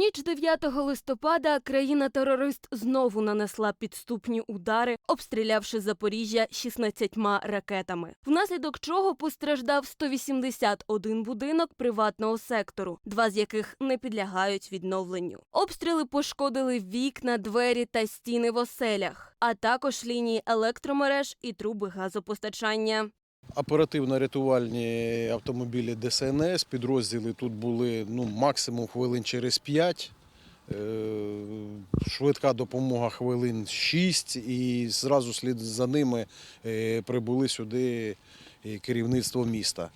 ніч 9 листопада країна-терорист знову нанесла підступні удари, обстрілявши Запоріжжя 16 ракетами, внаслідок чого постраждав 181 будинок приватного сектору, два з яких не підлягають відновленню. Обстріли пошкодили вікна, двері та стіни в оселях, а також лінії електромереж і труби газопостачання. Оперативно-рятувальні автомобілі ДСНС, підрозділи тут були ну, максимум хвилин через 5. Швидка допомога хвилин 6 і зразу слід за ними е, прибули сюди керівництво міста.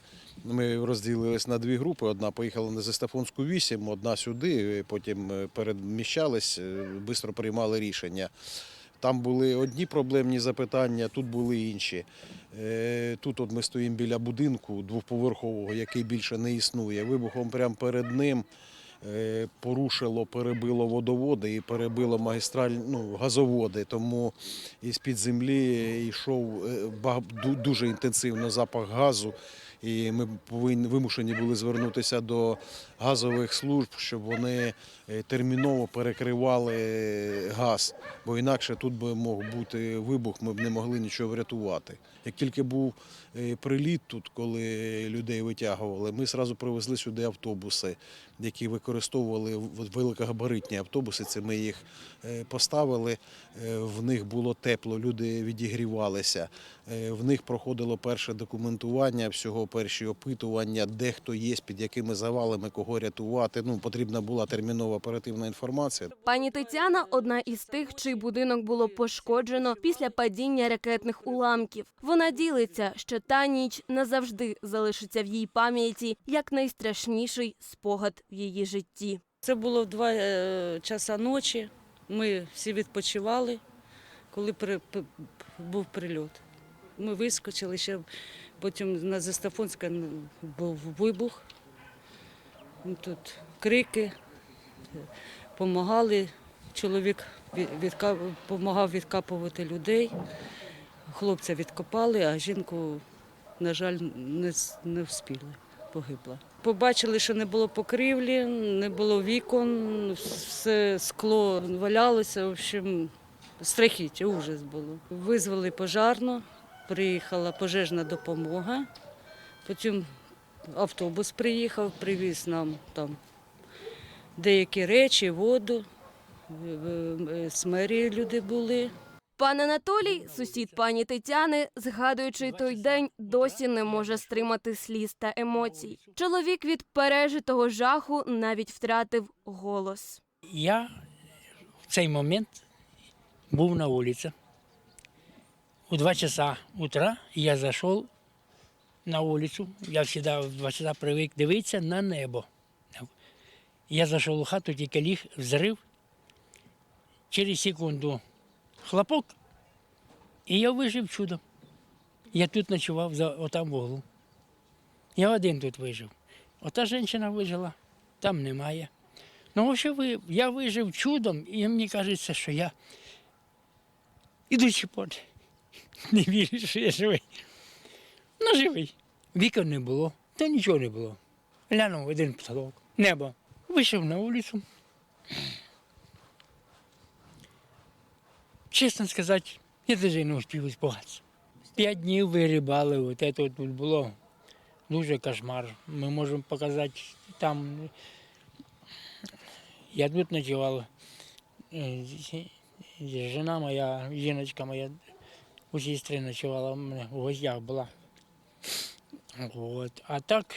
Ми розділились на дві групи. Одна поїхала на Зестафонську 8, одна сюди, е, потім е, переміщались, швидко приймали рішення. Там були одні проблемні запитання, тут були інші. Е, Тут от ми стоїмо біля будинку двоповерхового, який більше не існує. Вибухом прямо перед ним порушило, перебило водоводи і перебило магістраль, ну, газоводи. Тому із-під землі йшов е, дуже інтенсивно запах газу. І ми повинні вимушені були звернутися до газових служб, щоб вони е, терміново перекривали е, газ, бо інакше тут би мог бути вибух, ми б не могли нічого врятувати. Як тільки був е, приліт тут, коли людей витягували, ми одразу привезли сюди автобуси, які використовували в- великогабаритні автобуси. Це ми їх е, поставили. е, В них було тепло, люди відігрівалися. Е, В них проходило перше документування, всього перші опитування, де хто є, під якими завалами, кого рятувати. Ну, потрібна була термінова оперативна інформація. Пані Тетяна одна із тих, чий будинок було пошкоджено після падіння ракетних уламків. Вона ділиться, що та ніч назавжди залишиться в її пам'яті як найстрашніший спогад в її житті. Це було в два е, часа ночі. Ми всі відпочивали, коли був прильот. Ми вискочили ще, потім на Зестафонська був вибух. Ну, Тут крики, допомагали. Чоловік допомагав відкапувати людей. Хлопця відкопали, а жінку, на жаль, не, не вспіли, погибла. Побачили, що не було покрівлі, не було вікон, все скло валялося. В общем, страхіття, ужас було. Визвали пожарну, приїхала пожежна допомога. Потім автобус приїхав, привіз нам там деякі речі, воду. Е, е, З мерії люди були. Пан Анатолій, сусід пані Тетяни, згадуючи той день, досі не може стримати сліз та емоцій. Чоловік від пережитого жаху навіть втратив голос. Я в цей момент був на вулиці. У 2 часа утра я зайшов на вулицю. Я завжди в 2 часа привик дивитися на небо. Я зайшов у хату, тільки ліг взрив. Через секунду хлопок, і я вижив чудом. Я тут ночував за, отам в углу. Я один тут вижив. Ота жінка вижила, там немає. Ну, ви, я вижив чудом, і мені кажеться, що я іду чіпот. Не вірю, що я живий. Ну, живий. Вікон не було, та нічого не було. Глянув один потолок, небо. Вийшов на вулицю. Чесно сказати, я навіть не успів испугатися. П'ять днів вирібали, от це тут було дуже кошмар. Ми можемо показати там я тут ночевал. Э, Жена моя, жіночка моя у сестри ночувала, у мене в гостях була. От. А так,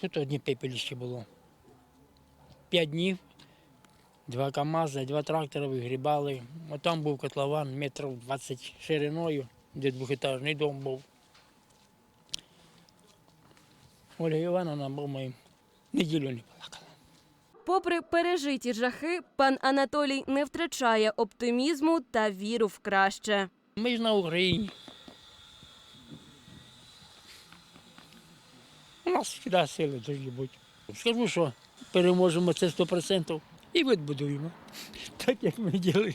тут одні пепелище було. П'ять днів, два КАМАЗи, два трактора вигрібали. А там був котлован метрів 20 шириною, де двохетажний дом був. Ольга Івановна, по-моєму, неділю не плакала. Попри пережиті жахи, пан Анатолій не втрачає оптимізму та віру в краще. Ми ж на Україні. У нас завжди сили дуже будь. Скажу, що переможемо це 100% і відбудуємо. Так як ми діли.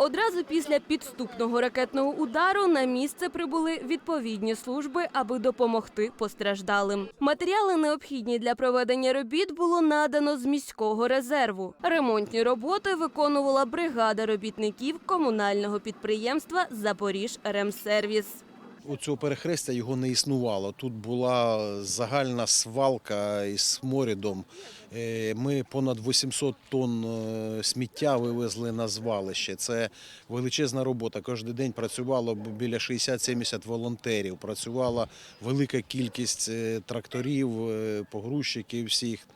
Одразу після підступного ракетного удару на місце прибули відповідні служби, аби допомогти постраждалим. Матеріали, необхідні для проведення робіт, було надано з міського резерву. Ремонтні роботи виконувала бригада робітників комунального підприємства Запоріж Ремсервіс. У цього перехрестя його не існувало. Тут була загальна свалка із сморідом. Е, Ми понад 800 тонн е, сміття вивезли на звалище. Це величезна робота. Кожен день працювало біля 60-70 волонтерів. Працювала велика кількість е, тракторів, погрузчиків всіх,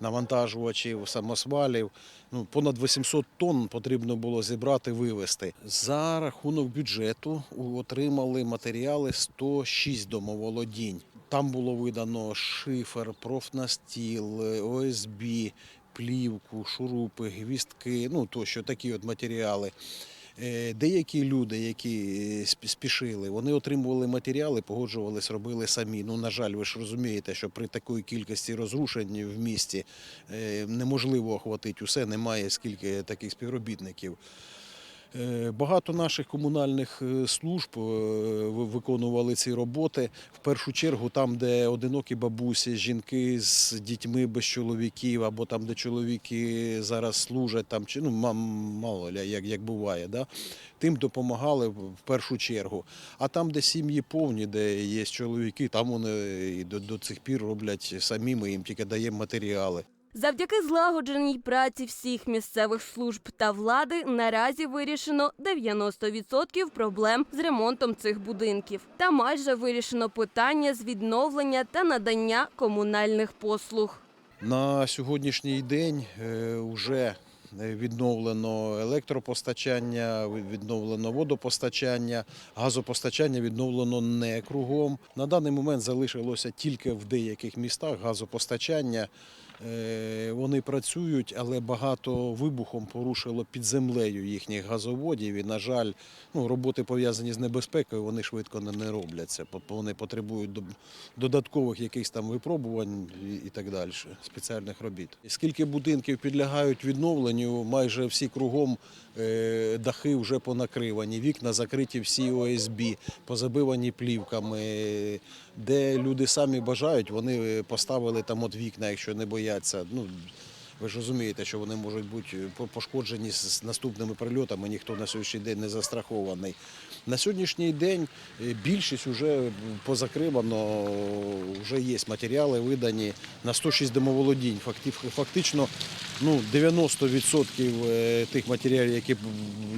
навантажувачів, самосвалів. Ну, понад 800 тонн потрібно було зібрати, вивезти. За рахунок бюджету отримали матеріали 106 домоволодінь. Там було видано шифер, профнастіл, ОСБ, плівку, шурупи, гвістки, ну тощо такі от матеріали. Е, Деякі люди, які е, спішили, вони отримували матеріали, погоджувались, робили самі. Ну, на жаль, ви ж розумієте, що при такій кількості розрушень в місті е, неможливо охватити усе, немає скільки таких співробітників. Е, Багато наших комунальних е, служб е, виконували ці роботи. В першу чергу там, де одинокі бабусі, жінки з дітьми без чоловіків, або там, де чоловіки зараз служать, там чи ну мало як, як буває, да? тим допомагали в в першу чергу. А там, де сім'ї повні, де є чоловіки, там вони і до, до цих пір роблять самі. Ми їм тільки даємо матеріали. Завдяки злагодженій праці всіх місцевих служб та влади наразі вирішено 90% проблем з ремонтом цих будинків. Та майже вирішено питання з відновлення та надання комунальних послуг. На сьогоднішній день вже відновлено електропостачання, відновлено водопостачання, газопостачання відновлено не кругом. На даний момент залишилося тільки в деяких містах газопостачання. Е, Вони працюють, але багато вибухом порушило під землею їхніх газоводів. І, на жаль, ну, роботи пов'язані з небезпекою, вони швидко не, робляться. Вони потребують додаткових якихось там випробувань і, так далі, спеціальних робіт. Скільки будинків підлягають відновленню, майже всі кругом е, дахи вже понакривані, вікна закриті всі ОСБ, позабивані плівками. Де люди самі бажають, вони поставили там от вікна, якщо не бояться. Ну, ви ж розумієте, що вони можуть бути пошкоджені з наступними прильотами, ніхто на сьогоднішній день не застрахований. На сьогоднішній день е, більшість вже позакривано, вже є матеріали видані на 106 домоволодінь. Факти- Фактично ну, 90% е, тих матеріалів, які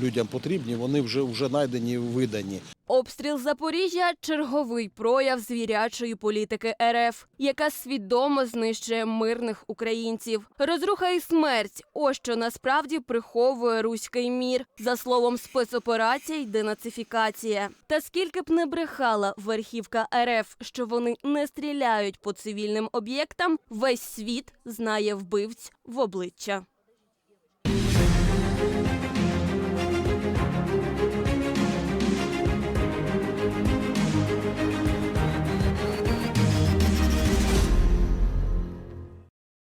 людям потрібні, вони вже, вже знайдені, видані. Обстріл Запоріжжя черговий прояв звірячої політики РФ, яка свідомо знищує мирних українців. Розруха і смерть ось що насправді приховує руський мір. За словом спецоперацій, денацифікація. Та скільки б не брехала верхівка РФ, що вони не стріляють по цивільним об'єктам, весь світ знає вбивць в обличчя.